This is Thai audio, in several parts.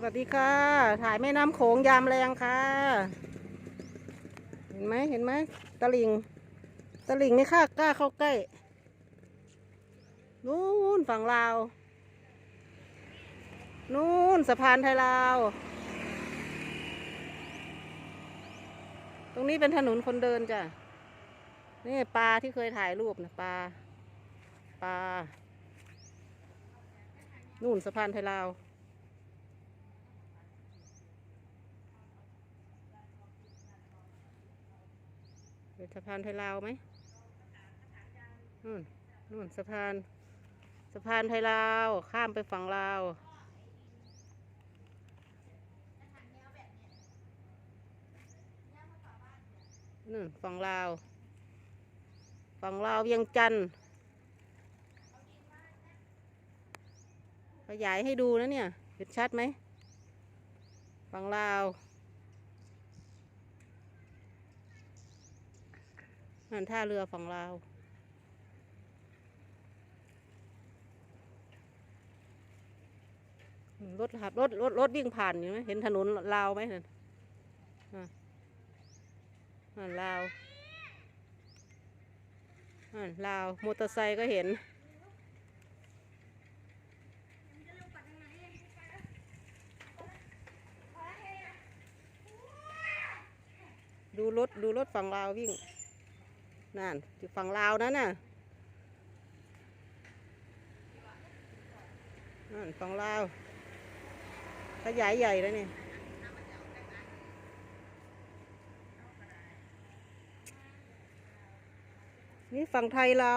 สวัสดีค่ะ ถ่ายแม่น้ำโขงยามแรงค่ะ เห็นไหมเห็นไหมตะลิงตะลิงไม่ค่ากล้าเข้าใกล้นู่นฝั่งลาวนู่นสะพานไทยลาว ตรงนี้เป็นถนนคนเดินจ้ะนี่ปลาที่เคยถ่ายรูปนะปลาปลานู่นสะพานไทยลาว เป็นสะพานไทยลาวไหมนู่นนู่นสะพาน สะพานไทยลาว ข้ามไปฝั่งลาวนู่นฝั่งลาว ฝั่งลาวเวียงจันทร์ขยายให้ดูนะเนี่ย เห็นชัดไหมฝั่งลาว นั่นท่าเรือฝั่งลาวรถขับรถรถรถวิ่งผ่านอยู่ไหมเห็นถนนลาวไหมนั่นนั่นลาวนั่นลาวมอเตอร์ไซค์ก็เห็นดูรถดูรถฝั่งลาววิ่ง นั่นอยู่ฝั่งลาวนั่นน่ะนั่นฝั่งลาวขยายใหญ่แล้วนี่นี่ฝั่งไทยเรา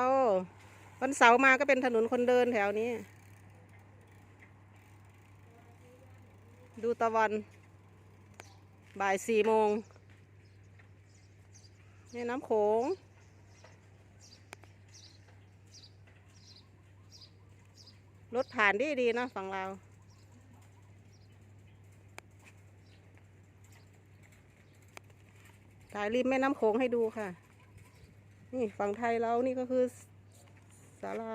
วันเสาร์มาก็เป็นถนนคนเดินแถวนี้ ดูตะวันบ่ายสี่โมงนี่น้ำโขง รถผ่านดีดีๆนะฝั่งเราถ่ายริมแม่น้ำโขงให้ดูค่ะ นี่ฝั่งไทยเรานี่ก็คือศาลา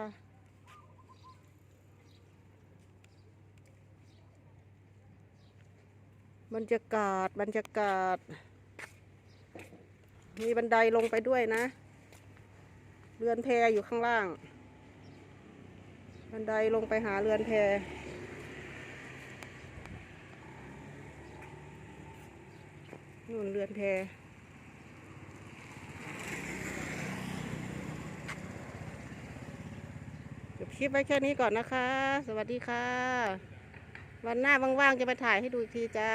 บรรยากาศบรรยากาศ มีบันไดลงไปด้วยนะ เรือนแพอยู่ข้างล่าง บันไดลงไปหาเรือนแพนู่นเรือนแพจบคลิปไว้แค่นี้ก่อนนะคะ สวัสดีค่ะ วันหน้าว่างๆจะมาถ่ายให้ดูอีกทีจ้า